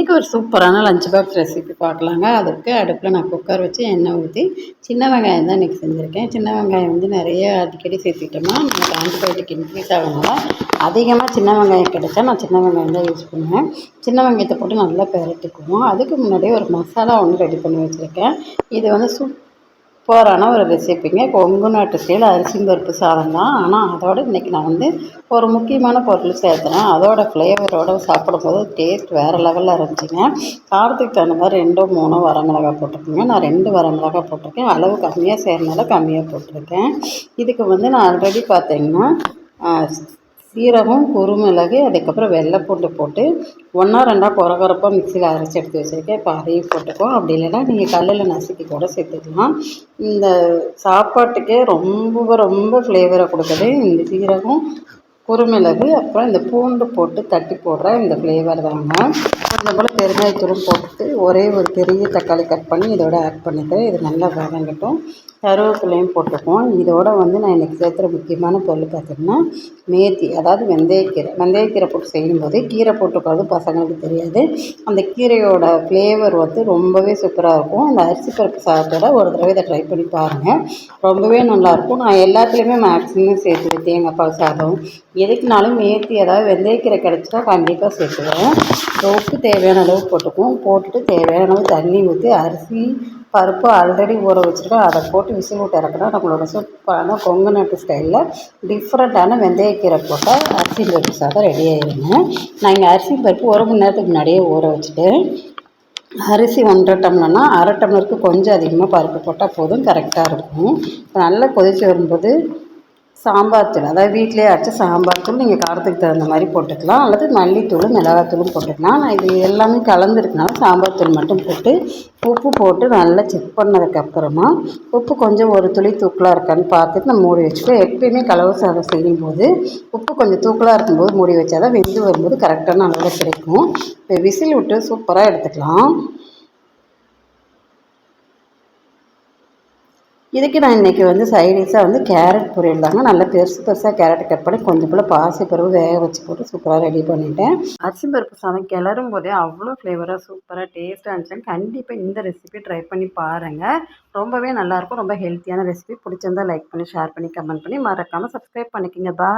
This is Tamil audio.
இன்றைக்கி ஒரு சூப்பரான லஞ்ச் பாக்ஸ் ரெசிபி பார்க்கலாங்க. அதுக்கு அடுப்பில் நான் குக்கர் வச்சு எண்ணெய் ஊற்றி சின்ன வெங்காயம் தான் இன்றைக்கி செஞ்சுருக்கேன். சின்ன வெங்காயம் வந்து நிறைய அடிக்கடி சேர்த்துக்கிட்டோம்னா நமக்கு ஆன்டிபயோட்டிக் இன்க்ரீஸ் ஆகணும்னா அதிகமாக சின்ன வெங்காயம் கிடைச்சா நான் சின்ன வெங்காயம் தான் யூஸ் பண்ணுவேன். சின்ன வெங்காயத்தை போட்டு நல்லா பெரட்டிக்குவோம். அதுக்கு முன்னாடியே ஒரு மசாலா ஒன்று ரெடி பண்ணி வச்சுருக்கேன். இது வந்து சூப் சூப்பரான ஒரு ரெசிப்பிங்க கொங்கு நாட்டு ஸ்டைல் அரிசி பருப்பு சாதம் தான். ஆனால் அதோட இன்றைக்கி நான் வந்து ஒரு முக்கியமான பொருள் சேர்த்துனேன் அதோட ஃப்ளேவரோட சாப்பிடும்போது டேஸ்ட் வேறு லெவலில் இருந்துச்சுங்க. காரத்துக்கு தகுந்த மாதிரி ரெண்டோ மூணோ வரமிளகாய் போட்டிருக்கேங்க நான் ரெண்டு வரமிளகாய் போட்டிருக்கேன். அளவு கம்மியாக செய்கிறனால கம்மியாக போட்டிருக்கேன். இதுக்கு வந்து நான் ஆல்ரெடி பார்த்தீங்கன்னா சீரகம் குறுமிளகு அதுக்கப்புறம் வெள்ளைப்பூண்டு போட்டு ஒன்றா ரெண்டாக குற குறப்பாக மிக்சியில் அரைச்சி எடுத்து வச்சுருக்கேன். இப்போ அதையும் போட்டுக்குவோம். அப்படி இல்லைன்னா நீங்கள் கல்லில் நசுக்கி கூட சேர்த்துக்கலாம். இந்த சாப்பாட்டுக்கே ரொம்ப ரொம்ப ஃப்ளேவரை கொடுக்குது இந்த சீரகம். குருமிளகு அப்புறம் இந்த பூண்டு போட்டு தட்டி போடுற இந்த ஃப்ளேவர் தாங்க. கொஞ்சம் போல் பெருங்காயத்தூளும் போட்டு ஒரே ஒரு பெரிய தக்காளி கட் பண்ணி இதோட ஆட் பண்ணிக்கிறேன். இது நல்லா வதங்கட்டும். கருவேப்பிலையும் போட்டுக்குவோம். இதோட வந்து நான் இன்றைக்கி சேர்த்துற முக்கியமான பொருள் பார்த்திங்கன்னா மேத்தி அதாவது வெந்தயக்கீரை. வெந்தயக்கீரை போட்டு செய்யும்போது கீரை போட்டுக்கிறது பசங்களுக்கு தெரியாது. அந்த கீரையோட ஃப்ளேவர் வந்து ரொம்பவே சூப்பராக இருக்கும். அந்த அரிசி பருப்பு சாதத்தோட ஒரு தடவை இதை ட்ரை பண்ணி பாருங்கள் ரொம்பவே நல்லாயிருக்கும் நான் எல்லாத்துலேயுமே மேக்ஸிமம் சேர்த்துவேன் தேங்காய் பால் சாதம் எதுக்குனாலும் ஏற்றி ஏதாவது வெந்தயக்கீரை கிடச்சிட்டா கண்டிப்பாக சேர்த்துவேன் உப்பு தேவையான அளவு போட்டுக்குவோம். போட்டுட்டு தேவையான அளவு தண்ணி ஊற்றி அரிசி பருப்பு ஆல்ரெடி ஊற வச்சுருக்கோம். அதை போட்டு விசில் விட்டு இறக்குனா நம்மளோட சூப்பரான கொங்கு நாட்டு ஸ்டைலில் டிஃப்ரெண்ட்டான வெந்தயக்கீரை போட்டால் அரிசி பருப்பு சாதம் ரெடி ஆயிருங்க. நான் இங்கே அரிசி பருப்பு ஒரு மணி நேரத்துக்கு முன்னாடியே ஊற வச்சுட்டு அரிசி ஒன்றரை டம்ளர்னா அரை டம்ளருக்கு கொஞ்சம் அதிகமாக பருப்பு போட்டால் போதும் கரெக்டாக இருக்கும். நல்லா கொதித்து வரும்போது சாம்பார் தூள். அதாவது வீட்டிலே அரைச்ச சாம்பார் தூள் நீங்கள் காரத்துக்கு தகுந்த மாதிரி போட்டுக்கலாம். அல்லது மல்லித்தூள் மிளகாத்தூளும் போட்டுக்கலாம். நான் இது எல்லாமே கலந்துருக்கனால சாம்பார் தூள் மட்டும் போட்டு உப்பு போட்டு நல்லா செக் பண்ணதுக்கப்புறமா உப்பு கொஞ்சம் ஒரு துளி தூக்கலாக இருக்கான்னு பார்த்துட்டு நம்ம மூடி வச்சுக்கோ எப்பயுமே கலவு சாதம் செய்யும்போது உப்பு கொஞ்சம் தூக்கலாக இருக்கும்போது மூடி வச்சா தான் வெந்து வரும்போது கரெக்டான அளவில் கிடைக்கும். இப்போ விசில் விட்டு சூப்பராக எடுத்துக்கலாம். இதுக்கு நான் இன்றைக்கி வந்து சைடிஷாக வந்து கேரட் பொரியல் தாங்க. நல்லா பெருசு பெருசாக கேரட் கட் பண்ணி கொஞ்சம் போல் பாசி பருப்பு வேக வச்சு போட்டு சூப்பராக ரெடி பண்ணிட்டேன். அரிசி பருப்பு சாதம் கிளறும் போதே அவ்வளோ ஃப்ளேவராக சூப்பராக டேஸ்ட்டாக இருந்துச்சு கண்டிப்பாக இந்த ரெசிபி ட்ரை பண்ணி பாருங்கள் ரொம்பவே நல்லாயிருக்கும் ரொம்ப ஹெல்த்தியான ரெசிபி பிடிச்சிருந்தா லைக் பண்ணி ஷேர் பண்ணி கமெண்ட் பண்ணி மறக்காமல் சப்ஸ்கிரைப் பண்ணிக்கோங்க. பா